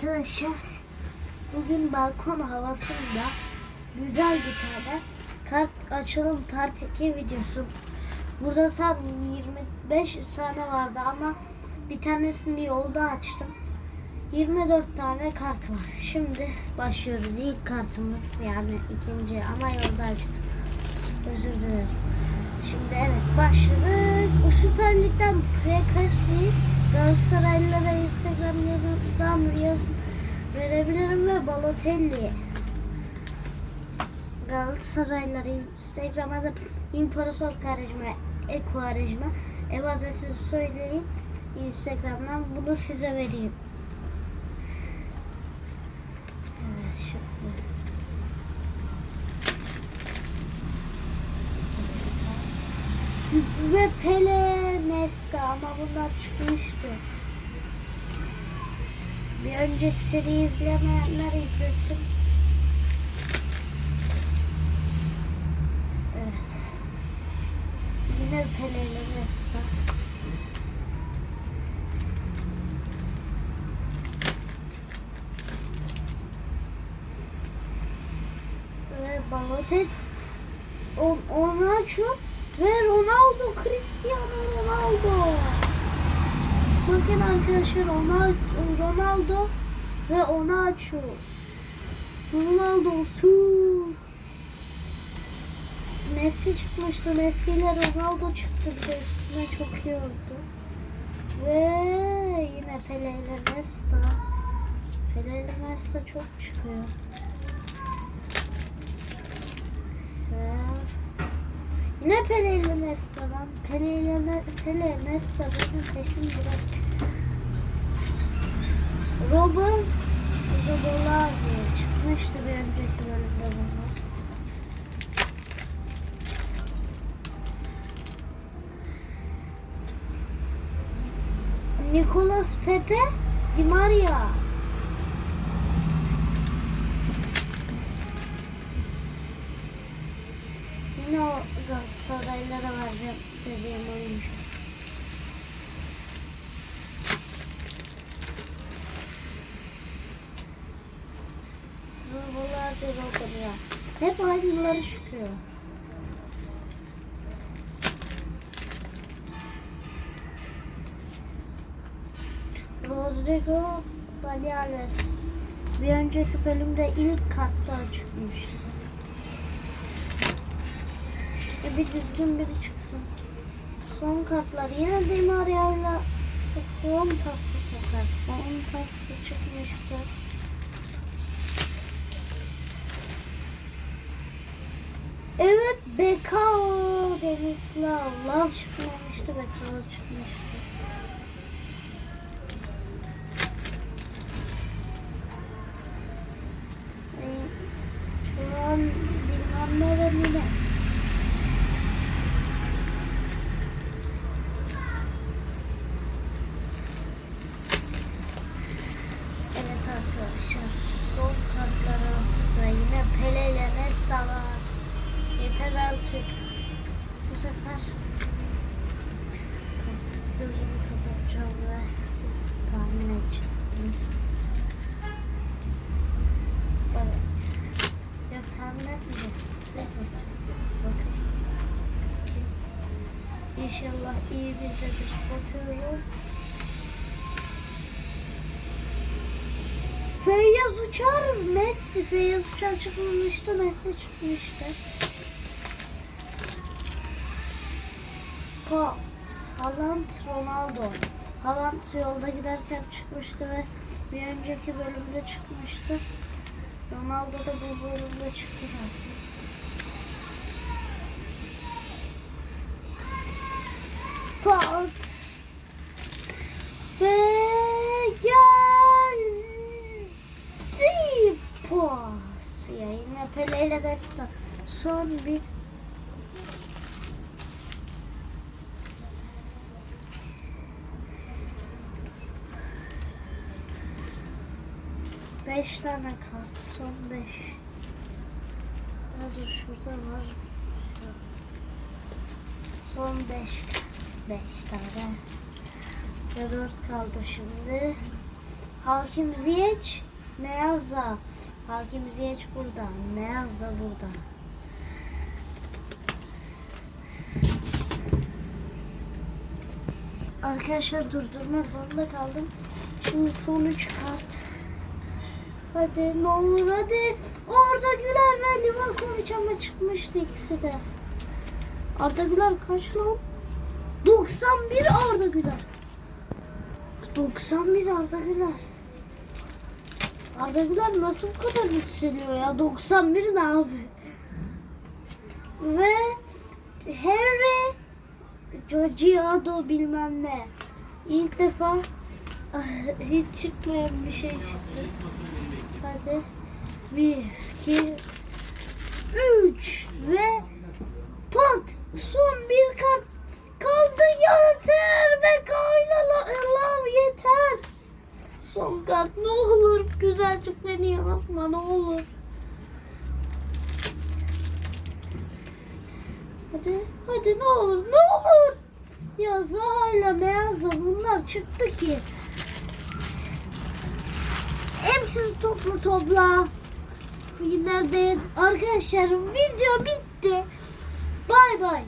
Arkadaşlar bugün balkon havasında güzel bir tane kart açılım part 2 videosu. Burada tam 25 tane vardı ama bir tanesini yolda açtım. 24 tane kart var. Şimdi başlıyoruz. İlk kartımız yani ikinci ama yolda açtım. Özür dilerim. Şimdi evet başladık. Bu Süper Lig'den Galatasaraylılara Instagram yazından yaz verebilirim ve Balotelli. Galatasaraylılara Instagram'a da İmparator Karizma, Ekuarizma ev adresini söyleyeyim. Instagram'dan bunu size vereyim. Ve Pele Nesta ama bunlar çıkmıştı. Bir önceki seriyi izlemeyenler izlesin. Evet. Yine Pele ile Nesta. Ve Balotelli On, Onaço ve Ronaldo Cristiano. Bakın arkadaşlar Ronaldo, ve Onaço. Ronaldo su. Messi çıkmıştı. Messi ile Ronaldo çıktı. Bir de üstüne çok iyi oldu. Ve yine Pele ile Nesta. Pele ile Nesta çok çıkıyor. Ve Yine Pele ile Nesta'dan. Pele ile Nesta benim peşim bırak. Robin Sizobolazi çıkmıştı bir önceki bölümde bunlar. Nicolas Pepe Di Maria. Yine o Galatasaraylara vereceğim dediğim oyuncu. Zorbalarca dokunuyor. Hep aynıları çıkıyor. Rodrigo Baleares. Bir önceki bölümde ilk karttan çıkmıştı. E bir düzgün biri çıksın. Son kartlar yine Di Maria ile Fontas bu sefer. Fontas da çıkmıştı. Evet Bekao Denislav. Love çıkmamıştı Bekao çıkmıştı. E, Şu an bilmem ne ve Miles. Evet arkadaşlar son kartlar artık ve yine Pele ile Nesta var. Yeter artık. Bu sefer gözümü kapatacağım ve siz tahmin edeceksiniz. Evet. Yok tahmin etmeyeceksiniz. Siz bakacaksınız. Bakın. İnşallah iyi bir cadır bakıyorum. Feyyaz Uçar, Messi. Feyyaz Uçar çıkmamıştı, Messi çıkmıştı. Pa, Haaland, Ronaldo. Haaland yolda giderken çıkmıştı ve bir önceki bölümde çıkmıştı. Ronaldo da bu bölümde çıktı zaten. Pat. Ve geldi pas. Ya Pele ile. Son bir Beş tane kart. Son beş. Hazır şurada var. Son beş. Beş tane. Ve dört kaldı şimdi. Hakim Ziyeç, Meazza. Hakim Ziyeç burada, Meazza burada. Arkadaşlar durdurmak zorunda kaldım. Şimdi son üç kart. Hadi ne olur hadi. Orada Güler ve Livakovic ama çıkmıştı ikisi de. Arda Güler kaç lan? 91 Arda Güler. 91 Arda Güler. Arda Güler nasıl bu kadar yükseliyor ya? 91 ne abi? Ve Harry Giorgiado bilmem ne. İlk defa hiç çıkmayan bir şey çıktı. Hadi. Bir, iki, üç ve pat son bir kart kaldı yeter be kayla Allah yeter. Son kart ne olur güzelcik beni yanıltma ne olur. Hadi hadi ne olur ne olur. Ya Zaha ile bunlar çıktı ki. Topla topla. Nerede? Arkadaşlar video bitti. Bay bay.